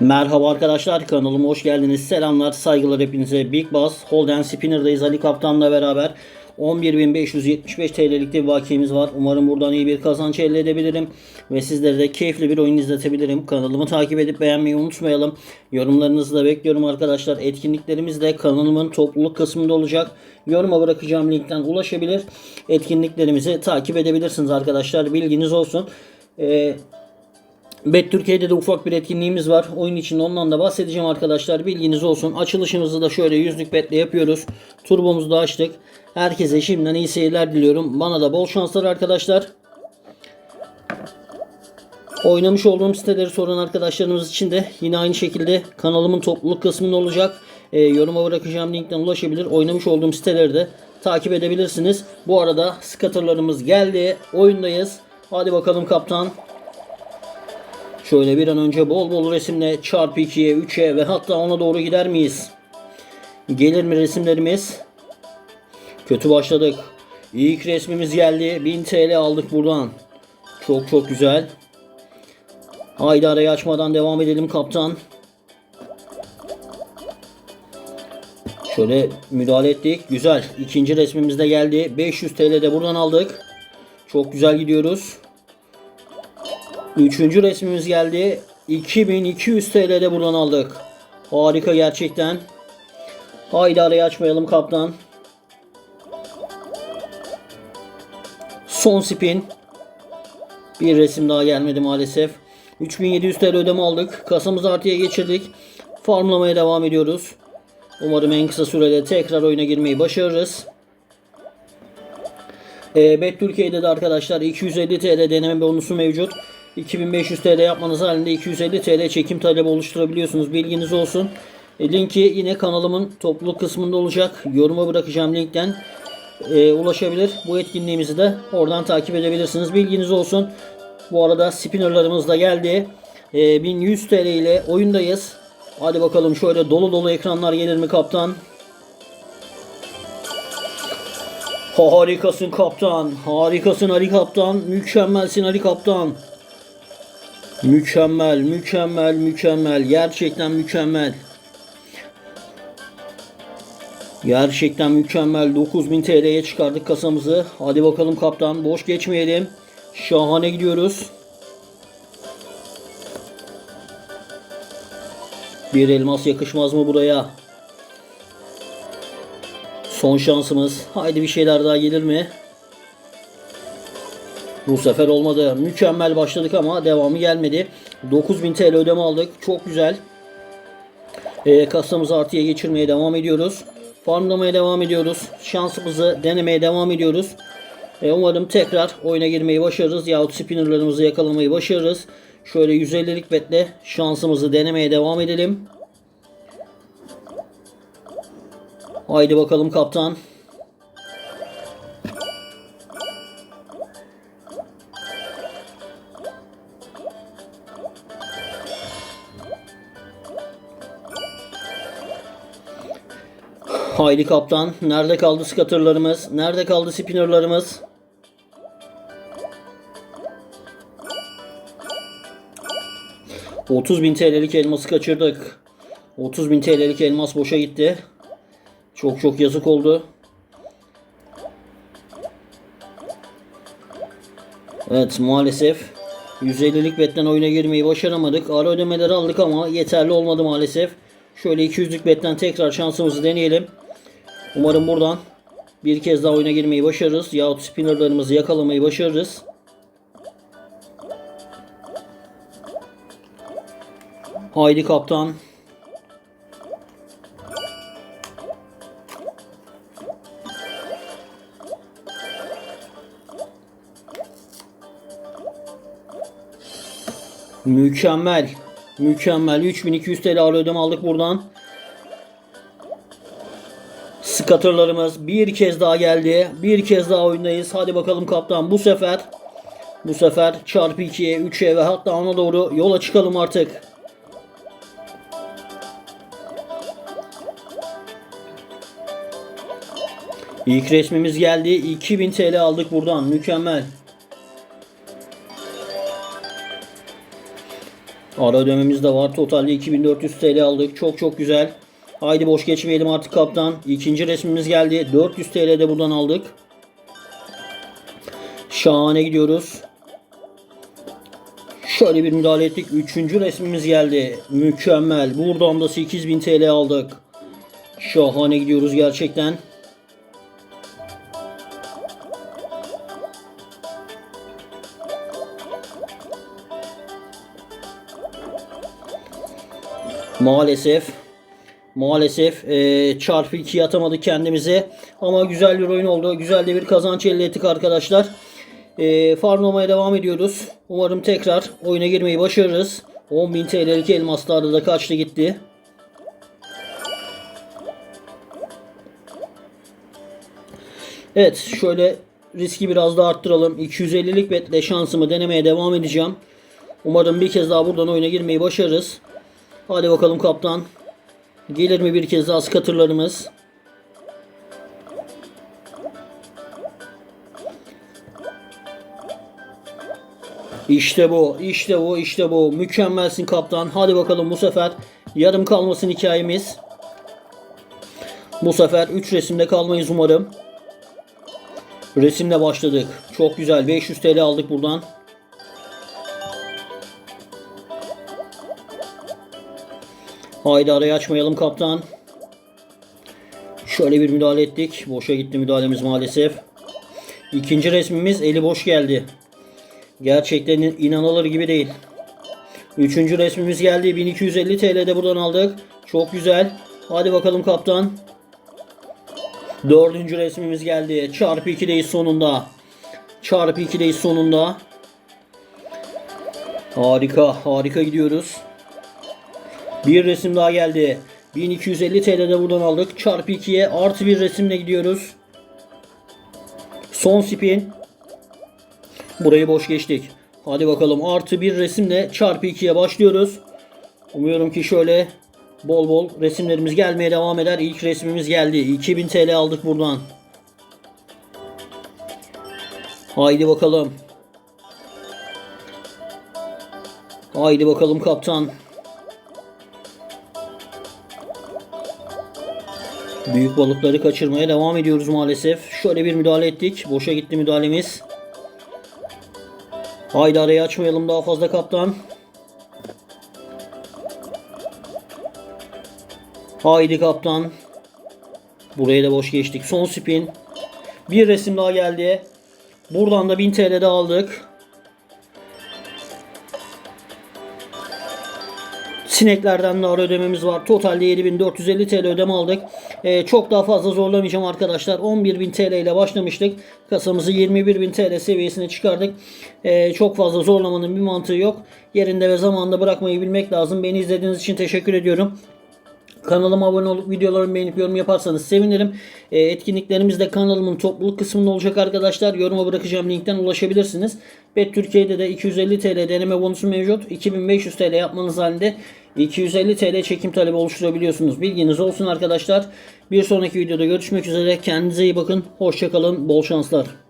Merhaba arkadaşlar kanalıma hoş geldiniz. Selamlar saygılar hepinize. Big Boss Holden Spinner'dayız Ali Kaptan'la beraber. 11.575 TL'lik bir bakiyemiz var. Umarım buradan iyi bir kazanç elde edebilirim. Ve sizlere de keyifli bir oyun izletebilirim. Kanalımı takip edip beğenmeyi unutmayalım. Yorumlarınızı da bekliyorum arkadaşlar. Etkinliklerimiz de kanalımın topluluk kısmında olacak. Yoruma bırakacağım linkten ulaşabilir. Etkinliklerimizi takip edebilirsiniz arkadaşlar. Bilginiz olsun. Ee, Bet Türkiye'de de ufak bir etkinliğimiz var. Oyun için ondan da bahsedeceğim arkadaşlar. Bilginiz olsun. Açılışımızı da şöyle yüzlük betle yapıyoruz. Turbomuzu da açtık. Herkese şimdiden iyi seyirler diliyorum. Bana da bol şanslar arkadaşlar. Oynamış olduğum siteleri soran arkadaşlarımız için de yine aynı şekilde kanalımın topluluk kısmında olacak. Ee, yoruma bırakacağım linkten ulaşabilir. Oynamış olduğum siteleri de takip edebilirsiniz. Bu arada scatterlarımız geldi. Oyundayız. Hadi bakalım kaptan. Şöyle bir an önce bol bol resimle çarpı 2'ye, 3'e ve hatta ona doğru gider miyiz? Gelir mi resimlerimiz? Kötü başladık. İlk resmimiz geldi. 1000 TL aldık buradan. Çok çok güzel. Haydi arayı açmadan devam edelim kaptan. Şöyle müdahale ettik. Güzel. İkinci resmimiz de geldi. 500 TL de buradan aldık. Çok güzel gidiyoruz. Üçüncü resmimiz geldi. 2200 TL de buradan aldık. Harika gerçekten. Haydi arayı açmayalım kaptan. Son spin. Bir resim daha gelmedi maalesef. 3700 TL ödeme aldık. Kasamızı artıya geçirdik. Farmlamaya devam ediyoruz. Umarım en kısa sürede tekrar oyuna girmeyi başarırız. E, Bet Türkiye'de de arkadaşlar 250 TL deneme bonusu mevcut. 2500 TL yapmanız halinde 250 TL çekim talebi oluşturabiliyorsunuz. Bilginiz olsun. E, linki yine kanalımın topluluk kısmında olacak. Yoruma bırakacağım linkten e, ulaşabilir. Bu etkinliğimizi de oradan takip edebilirsiniz. Bilginiz olsun. Bu arada spinnerlarımız da geldi. E, 1100 TL ile oyundayız. Hadi bakalım şöyle dolu dolu ekranlar gelir mi kaptan? Harikasın kaptan. Harikasın Ali kaptan. Mükemmelsin Ali kaptan. Mükemmel, mükemmel, mükemmel. Gerçekten mükemmel. Gerçekten mükemmel. 9000 TL'ye çıkardık kasamızı. Hadi bakalım kaptan. Boş geçmeyelim. Şahane gidiyoruz. Bir elmas yakışmaz mı buraya? Son şansımız. Haydi bir şeyler daha gelir mi? Bu sefer olmadı. Mükemmel başladık ama devamı gelmedi. 9000 TL ödeme aldık. Çok güzel. Ee, kasamızı artıya geçirmeye devam ediyoruz. Farmlamaya devam ediyoruz. Şansımızı denemeye devam ediyoruz. Ee, umarım tekrar oyuna girmeyi başarırız. Yahut spinnerlarımızı yakalamayı başarırız. Şöyle 150'lik betle şansımızı denemeye devam edelim. Haydi bakalım kaptan. Haydi kaptan. Nerede kaldı scatterlarımız? Nerede kaldı spinnerlarımız? bin TL'lik elması kaçırdık. 30 bin TL'lik elmas boşa gitti. Çok çok yazık oldu. Evet maalesef 150'lik betten oyuna girmeyi başaramadık. Ara ödemeleri aldık ama yeterli olmadı maalesef. Şöyle 200'lük betten tekrar şansımızı deneyelim. Umarım buradan bir kez daha oyuna girmeyi başarırız. Yahut spinnerlarımızı yakalamayı başarırız. Haydi kaptan. Mükemmel. Mükemmel. 3200 TL ödeme aldık buradan. Scatterlarımız bir kez daha geldi. Bir kez daha oyundayız. Hadi bakalım kaptan. Bu sefer bu sefer çarpı 2'ye 3'e ve hatta ona doğru yola çıkalım artık. İlk resmimiz geldi. 2000 TL aldık buradan. Mükemmel. Ara ödememiz de var. Totalde 2400 TL aldık. Çok çok güzel. Haydi boş geçmeyelim artık kaptan. İkinci resmimiz geldi. 400 TL de buradan aldık. Şahane gidiyoruz. Şöyle bir müdahale ettik. Üçüncü resmimiz geldi. Mükemmel. Buradan da 8000 TL aldık. Şahane gidiyoruz gerçekten. Maalesef maalesef e, çarpı 2 atamadık kendimize. Ama güzel bir oyun oldu. Güzel de bir kazanç elde ettik arkadaşlar. E, farm olmaya devam ediyoruz. Umarım tekrar oyuna girmeyi başarırız. 10.000 TL'lik elmaslarda da kaçtı gitti. Evet şöyle riski biraz daha arttıralım. 250'lik betle şansımı denemeye devam edeceğim. Umarım bir kez daha buradan oyuna girmeyi başarırız. Hadi bakalım kaptan. Gelir mi bir kez daha skatırlarımız? İşte bu, işte bu, işte bu. Mükemmelsin kaptan. Hadi bakalım bu sefer yarım kalmasın hikayemiz. Bu sefer 3 resimde kalmayız umarım. Resimle başladık. Çok güzel. 500 TL aldık buradan. Haydi arayı açmayalım kaptan. Şöyle bir müdahale ettik. Boşa gitti müdahalemiz maalesef. İkinci resmimiz eli boş geldi. Gerçekten inanılır gibi değil. Üçüncü resmimiz geldi. 1250 TL'de buradan aldık. Çok güzel. Hadi bakalım kaptan. Dördüncü resmimiz geldi. Çarpı 2'deyiz sonunda. Çarpı 2'deyiz sonunda. Harika. Harika gidiyoruz. Bir resim daha geldi. 1250 TL'de buradan aldık. Çarpı 2'ye artı bir resimle gidiyoruz. Son spin. Burayı boş geçtik. Hadi bakalım artı bir resimle çarpı 2'ye başlıyoruz. Umuyorum ki şöyle bol bol resimlerimiz gelmeye devam eder. İlk resmimiz geldi. 2000 TL aldık buradan. Haydi bakalım. Haydi bakalım kaptan. Büyük balıkları kaçırmaya devam ediyoruz maalesef. Şöyle bir müdahale ettik. Boşa gitti müdahalemiz. Haydi arayı açmayalım daha fazla kaptan. Haydi kaptan. Burayı da boş geçtik. Son spin. Bir resim daha geldi. Buradan da 1000 TL de aldık. Sineklerden de ara ödememiz var. Totalde 7450 TL ödeme aldık. Ee, çok daha fazla zorlamayacağım arkadaşlar. 11.000 TL ile başlamıştık. Kasamızı 21.000 TL seviyesine çıkardık. Ee, çok fazla zorlamanın bir mantığı yok. Yerinde ve zamanında bırakmayı bilmek lazım. Beni izlediğiniz için teşekkür ediyorum. Kanalıma abone olup videolarımı beğenip yorum yaparsanız sevinirim. E, etkinliklerimiz de kanalımın topluluk kısmında olacak arkadaşlar. Yoruma bırakacağım linkten ulaşabilirsiniz. Bet Türkiye'de de 250 TL deneme bonusu mevcut. 2500 TL yapmanız halinde 250 TL çekim talebi oluşturabiliyorsunuz. Bilginiz olsun arkadaşlar. Bir sonraki videoda görüşmek üzere. Kendinize iyi bakın. Hoşçakalın. Bol şanslar.